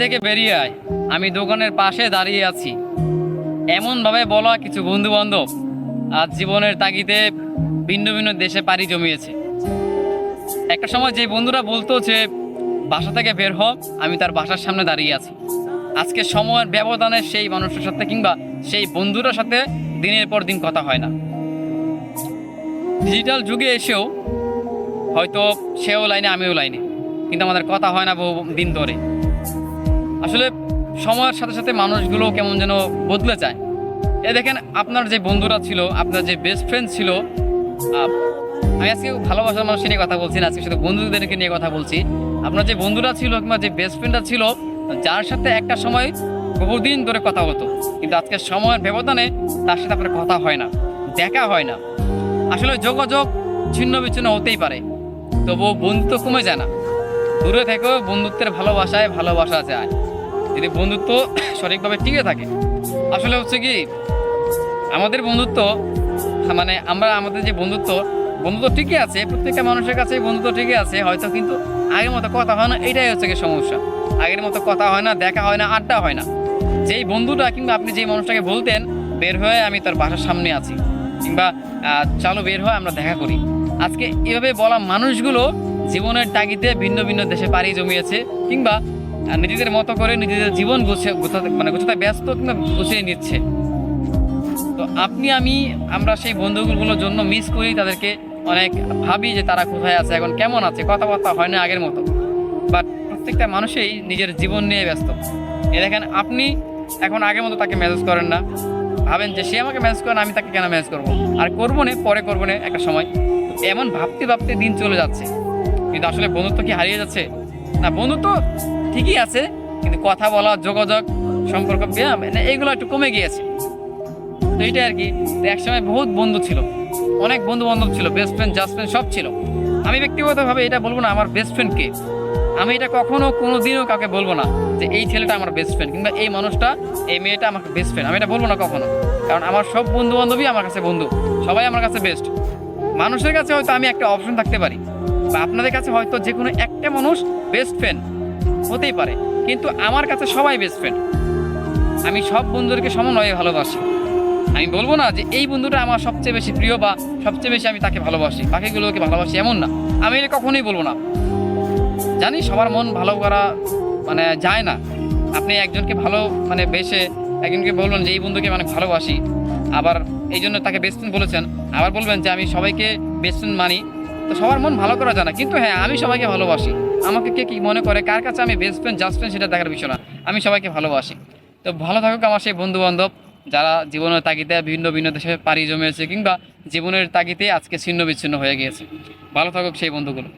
থেকে বেরিয়ে আয়। আমি দোকানের পাশে দাঁড়িয়ে আছি। এমনভাবে বলা কিছু বন্ধু বান্ধব আজ জীবনের তাগিদে ভিন্ন ভিন্ন দেশে পাড়ি জমিয়েছে। একটা সময় যে বন্ধুরা বলতো যে, বাসা থেকে বের হ, আমি তার বাসার সামনে দাঁড়িয়ে আছি। আজকে সময়ের ব্যবধানে সেই মানুষের সাথে কিংবা সেই বন্ধুটার সাথে দিনের পর দিন কথা হয় না। ডিজিটাল যুগে এসেও হয়তো সেও লাইনে, আমিও লাইনে। কিন্তু আমাদের কথা হয় না বহু দিন ধরে। আসলে সময়ের সাথে সাথে মানুষগুলো কেমন যেন বদলে যায়। এ দেখেন, আপনার যে বন্ধুরা ছিল, আপনার যে বেস্ট ফ্রেন্ড ছিল আমি আজকে ভালোবাসার মানুষের নিয়ে কথা বলছি না, আজকে শুধু বন্ধুদেরকে নিয়ে কথা বলছি। আপনার যে বন্ধুরা ছিল কিংবা যে বেস্ট ফ্রেন্ডরা ছিল, যার সাথে একটা সময় বহুদিন ধরে কথা হতো, কিন্তু আজকে সময়ের ব্যবধানে তার সাথে আপনার কথা হয় না, দেখা হয় না। আসলে যোগাযোগ ছিন্ন বিচ্ছিন্ন হতেই পারে, তবুও বন্ধুত্ব কমে যায় না। দূরে থেকেও বন্ধুত্বের ভালোবাসায় ভালোবাসা যায়। যদি বন্ধুত্ব সঠিকভাবে টিকে থাকে। আসলে হচ্ছে কি, আমাদের বন্ধুত্ব মানে আমরা আমাদের যে বন্ধুত্ব বন্ধুত্ব ঠিকই আছে, প্রত্যেকটা মানুষের কাছে বন্ধুত্ব ঠিকই আছে, হয়তো কিন্তু আগের মতো কথা হয় না, এটাই হচ্ছে কি সমস্যা। আগের মতো কথা হয় না, দেখা হয় না, আড্ডা হয় না। যেই বন্ধুটা কিংবা আপনি যেই মানুষটাকে বলতেন, বের হয়ে আমি তার বাসার সামনে আছি, কিংবা চলো বের হয়ে আমরা দেখা করি। আজকে এভাবে বলা মানুষগুলো জীবনের তাগিদে ভিন্ন ভিন্ন দেশে পাড়ি জমিয়েছে, কিংবা আহ, নিজেদের মতো করে নিজেদের জীবন গুছিয়ে গোছাতে মানে গোছাতে ব্যস্ত কিংবা গুছিয়ে নিচ্ছে। তো আপনি আমি আমরা সেই বন্ধুগুলোর জন্য মিস করি তাদেরকে অনেক ভাবি যে তারা কোথায় আছে এখন কেমন আছে কথাবার্তা হয় না আগের মতো। বাট প্রত্যেকটা মানুষই নিজের জীবন নিয়ে ব্যস্ত। এ দেখেন আপনি এখন আগের মতো তাকে মেসেজ করেন না। ভাবেন যে সে আমাকে মেসেজ করে না, আমি তাকে কেন মেসেজ করব? আর করব না পরে করব না একটা সময়। এমন ভাবতে ভাবতে দিন চলে যাচ্ছে। কিন্তু আসলে বন্ধুত্ব কি হারিয়ে যাচ্ছে? না বন্ধুত্ব ঠিকই আছে, কিন্তু কথা বলা, যোগাযোগ, সম্পর্ক, ব্যায়াম মানে এইগুলো একটু কমে গিয়েছে। তো এইটাই আর কি। একসময় বহুত বন্ধু ছিল। অনেক বন্ধু বান্ধব ছিল বেস্ট ফ্রেন্ড জাস্ট ফ্রেন্ড সব ছিল। আমি ব্যক্তিগতভাবে এটা বলব না, আমার বেস্ট ফ্রেন্ড কে। আমি এটা কখনো কোনো দিনও কাউকে বলব না যে, এই ছেলেটা আমার বেস্ট ফ্রেন্ড কিংবা, এই মানুষটা, এই মেয়েটা আমার বেস্ট ফ্রেন্ড আমি এটা বলব না কখনো। কারণ আমার সব বন্ধু বান্ধবই আমার কাছে বন্ধু। সবাই আমার কাছে বেস্ট মানুষের কাছে হয়তো আমি একটা অপশন থাকতে পারি। বা আপনাদের কাছে হয়তো যে কোনো একটা মানুষ বেস্ট ফ্রেন্ড হতেই পারে, কিন্তু আমার কাছে সবাই বেস্ট ফ্রেন্ড আমি সব বন্ধুদেরকে সমন্বয়ে ভালোবাসি। আমি বলব না যে এই বন্ধুটা আমার সবচেয়ে বেশি প্রিয় বা সবচেয়ে বেশি আমি তাকে ভালোবাসি। বাকিগুলোকে ভালোবাসি এমন না। আমি এটা কখনোই বলব না। জানি সবার মন ভালো করা মানে যায় না। আপনি একজনকে ভালো মানে বেশে একজনকে বলবেন যে, এই বন্ধুকে মানে ভালোবাসি। আবার এই জন্য তাকে বেস্ট ফ্রেন্ড বলেছেন। আবার বলবেন যে, আমি সবাইকে বেস্ট ফ্রেন্ড মানি। তো সবার মন ভালো করা যায় না কিন্তু হ্যাঁ আমি সবাইকে ভালোবাসি। আমাকে কে কী মনে করে? কার কাছে আমি বেস্ট ফ্রেন্ড জাস্ট ফ্রেন্ড সেটা দেখার বিষয় না। আমি সবাইকে ভালোবাসি। তো ভালো থাকুক আমার সেই বন্ধুবান্ধব, যারা জীবনের তাগিদে ভিন্ন ভিন্ন দেশে পাড়ি জমেছে কিংবা জীবনের তাগিদে আজকে ছিন্ন বিচ্ছিন্ন হয়ে গিয়েছে। ভালো থাকুক সেই বন্ধুগুলো।